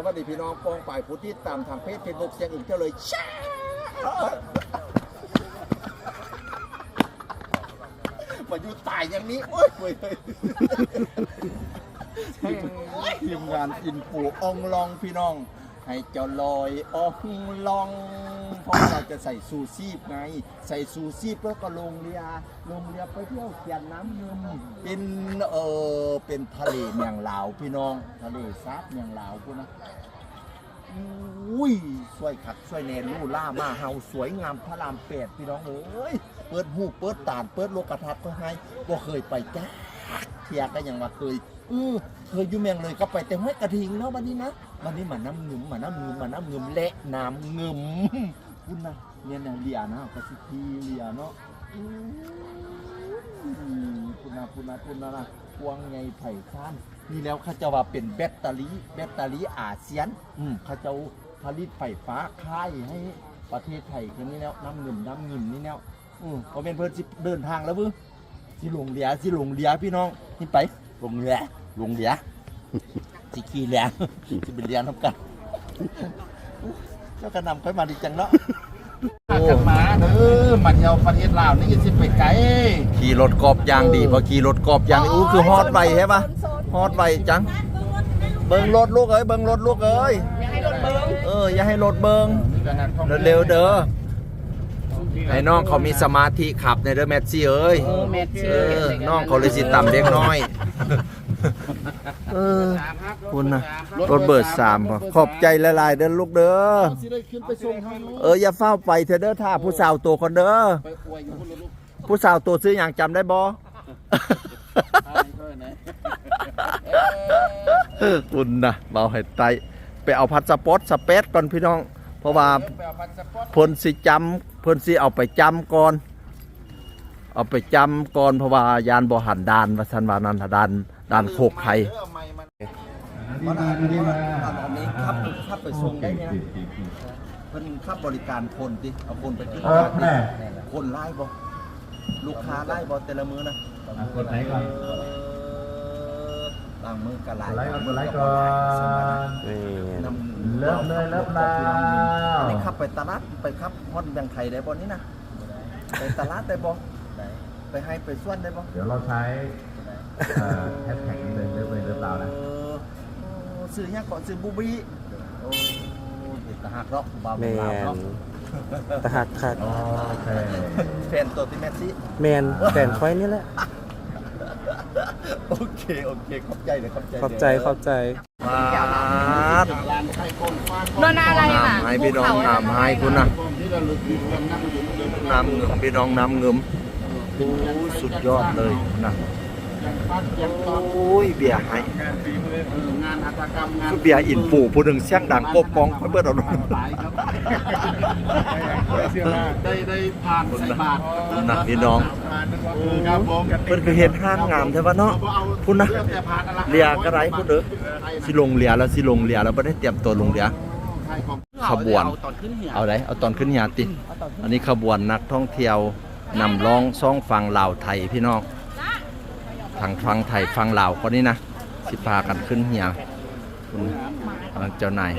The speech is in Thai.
สวัสดีพี่น้องกองฝ่ายผู้ที่ตามทางเพจเฟซบุ๊กเสียงอื่นเท่าเลยแชร์มาอยู่ตายอย่างนี้โอ้ยเว้ยทีมงานอินฟูอองลองพี่น้อง ให้เจ้าลอยอองลองเพราะเราจะใส่ซูซีพไง ใส่ซูซีพแล้วก็ลงเรือลงเรือไปเที่ยวเขียนน้ำเงิมเป็นเออเป็นทะเลเมียงลาวพี่น้องทะเลซาบเมียงลาวพูนะอุ้ยสวยคักสวยแนนลู่ล่ามาเฮาสวยงามพระรามแปดพี่น้องเอ้ยเปิดหูเปิดตาเปิดโลกทัศน์ก็ให้บ่เคยไปจ้า เทียก็ยังว่าเคยเออเคยอยู่เมียงเลยก็ไปแต่ห้วยกระทิงเนาะวันนี้นะวันนี้มาน้ำเงึมมาน้ำเงึมมาน้ำเงึมและน้ำเงึมคุณนะเนี่ยนะเลียนะก็สิทีเลียเนาะคุณนะคุณนะคุณนะนะพวงไงไผ่ข้านนี่แล้วเขาจะว่าเป็นแบตเตอรี่แบตเตอรี่อาเซียนอืมเขาจะผลิตไฟฟ้าค่ายให้ประเทศไทยคนนี้แล้วน้ำเงิมน้ำเงิมนี่แล้วอืมพอเป็นเพิ่อนสิเดินทางแล้วบึ้ สิลงเรือสิลงเรือพี่น้องนี่ไปลงเรือลงเรือสิขี่เรือสิเป็นเรือน้ำกันเจ้ากระนำค่อยมาดีจังเนาะกันมาเด้อมาเที่ยวประเทศลาวนี่สิไปไกลขี่รถกอบยางดีพอขี่รถกอบยางอู้คือฮอดไปใช่ปะฮอดไปจัง เบิ่งรถลูกเอ้ยเบิ่งรถลูกเอ้ยเอออย่าให้รถเบิ่งเร็วๆเด้อ ให้น้องเขามีสมาธิขับในเด้อแมทซี่เอ้ยเมตรเออน้องเขาเลยสิต่ำเล็กน้อย เออ คุณนะรถเบิร์ดสามพอขอบใจละลายๆเด้อลูกเด้อ สิได้ขึ้นไปส่งทางนู้นเอออย่าเฝ้าไปเถอะเด้อถ้าผู้สาวตัวคนเด้อ ไปอวยอยู่พุ่นลูกผู้สาวตัวซื้ออย่างจำได้บ่ๆทางเท่าไหร่คุณนะเบาให้ไตไปเอาพัสปอร์ตสเปซก่อนพี่น้อง เพราะว่าไปเอาพาสปอร์ตเพิ่นสิจำเพิ่นสิเอาไปจำก่อน เอาไปจำก่อนเพราะว่ายานบ่หันดานว่าซั่นว่านั้นน่ะดานดานโคกไข่เออไม่มันมันอันนี้อันนี้ขับขับไปส่งได้เนี่ยเพิ่นขับบริการคนติเอาคนไปขึ้นรถดิคนไล่บ่ลูกค้าไล่บ่แต่ละมื้อนะกดไหนก่อนเออต่างมือกะหลายกดไลค์ก่อนกดไลค์ก่อนนำ เริ่มเลยเริ่มแล้วอันนี้ขับไปตลาดไปขับฮอดแบงไทยได้บ่นี่นะไปตลาดได้บ่ไปให้ไปส่วนได้บ่เดี๋ยวเราใช้เอ่อแฮชแท็กนี้เลยเริ่มเลยเริ่มเรานะเออโอ้ซื้อหยังก่อนซื้อบูบี้โอ้เด็ดตะหักรอกบ่าวแมลาวนเนาะตะหักคักโอเคแฟนตัวที่แมสซี่แมนแฟนค่อยนี่แหละโอเค โอเค ขอบใจเลยขอบใจ ขอบใจ ขอบใจ มาร้านไข่คนฟ้าโดนอะไรน่ะให้พี่น้องน้ำให้คุณนะของที่ระลึกอยู่กันนั่งอยู่เดินน้ำเงิมพี่น้องน้ำเงิมโอ้ยสุดยอดเลยนะยังพัดยังตอนโอ้ยเบียร์ให้งานฝีมือเอองานหัตถกรรมงานคือเบียร์อินฟูผู้หนึ่งเสียงดังโกกองค่อยเบิดเอาลงหลายครับได้ได้ผ่านใส่บาทนะพี่น้องครับผมเพิ่นคือเฮ็ดห้างงามใช่ปะเนาะคุณนะเรียกระไรคุณเด้อสิลงเรือแล้วสิลงเรือแล้วบ่ได้เตรียมตัวลงเรือขบวนเอาได้เอาตอนขึ้นยาติ อันนี้ขบวนนักท่องเที่ยวนำร้องซ่องฟังลาวไทยพี่น้องทางฟังไทยฟังลาวคนนี้นะสิพากันขึ้นเหียคุณกำลังเจ้านาย